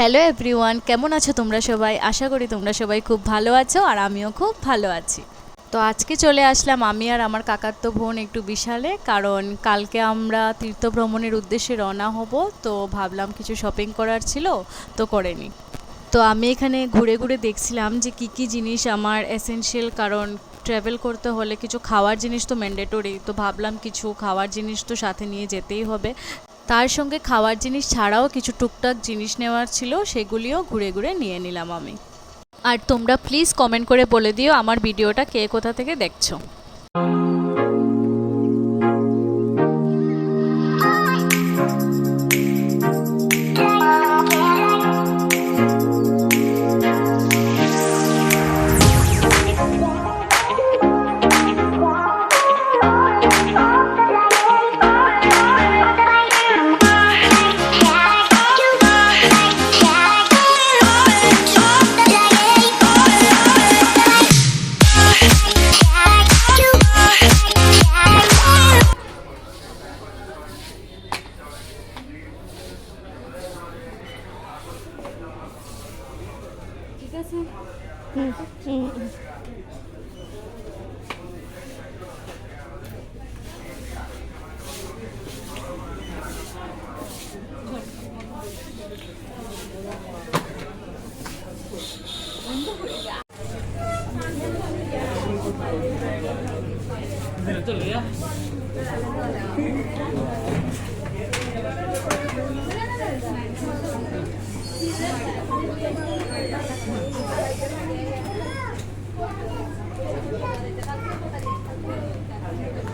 Hello everyone, কেমন আছো তোমরা সবাই? আশা করি তোমরা সবাই খুব ভালো আছো আর আমিও খুব ভালো আছি। তো আজকে চলে আসলাম আমি আর আমার কাকাতো বোন একটু বিশালে, কারণ কালকে আমরা তীর্থ ভ্রমণের উদ্দেশ্যে রওনা হব, তো ভাবলাম কিছু শপিং করার ছিল, তো করেনি তো আমি এখানে ঘুরে ঘুরে দেখছিলাম যে কি কি জিনিস আমার এসেনশিয়াল কারণ ট্রাভেল করতে হলে কিছু খাওয়ার জিনিস তো ম্যান্ডেটরি তো ভাবলাম কিছু খাওয়ার জিনিস তো সাথে নিয়ে যেতেই হবে। তার সঙ্গে খাওয়ার জিনিস ছাড়াও কিছু টুকটাক জিনিস নেওয়ার ছিল, সেগুলিও ঘুরে ঘুরে নিয়ে নিলাম আমি। আর তোমরা প্লিজ কমেন্ট করে বলে দিও আমার ভিডিওটা কে কোথা থেকে দেখছ। 껴서. 응. 응. Betul ya.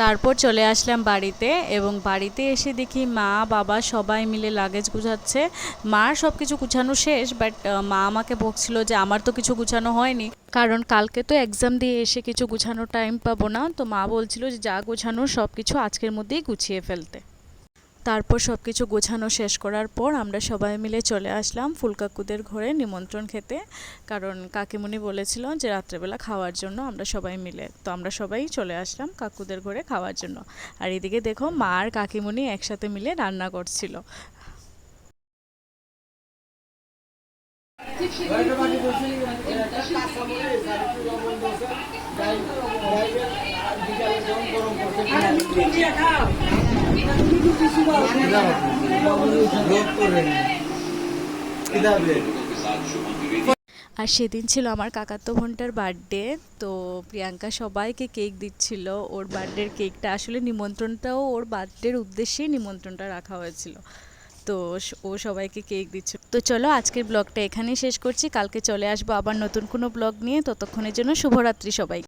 তারপর চলে আসলাম বাড়িতে এবং বাড়িতে এসে দেখি মা, বাবা সবাই মিলে লাগেজ গুছাচ্ছে। মার সব কিছু গুছানো শেষ বাট মা আমাকে বকছিল যে আমার তো কিছু গুছানো হয়নি। কারণ কালকে তো এক্সাম দিয়ে এসে কিছু গুছানোর টাইম পাবো না। তো মা বলছিল যে যা গুছানো সব কিছু আজকের মধ্যেই গুছিয়ে ফেলতে। তারপর সব কিছু গোছানো শেষ করার পর আমরা সবাই মিলে চলে আসলাম ফুলকাকুদের ঘরে নিমন্ত্রণ খেতে। কারণ কাকিমুনি বলেছিল যে রাত্রেবেলা খাওয়ার জন্য আমরা সবাই মিলে। তো আমরা সবাই চলে আসলাম কাকুদের ঘরে খাওয়ার জন্য। আর এদিকে দেখো মা আর কাকিমুনি একসাথে মিলে রান্না করছিল। আর সেদিন ছিল আমার কাকাতো বোনটার বার্থডে, তো প্রিয়াঙ্কা সবাইকে কেক দিচ্ছিল। ওর বার্থডের কেকটা আসলে নিমন্ত্রণটাও ওর বার্থডের উদ্দেশ্যেই নিমন্ত্রণটা রাখা হয়েছিল। তো ও সবাইকে কেক দিচ্ছে তো চলো আজকের ব্লগটা এখানেই শেষ করছি। কালকে চলে আসব আবার নতুন কোনো ব্লগ নিয়ে। ততক্ষণের জন্য শুভরাত্রি সবাই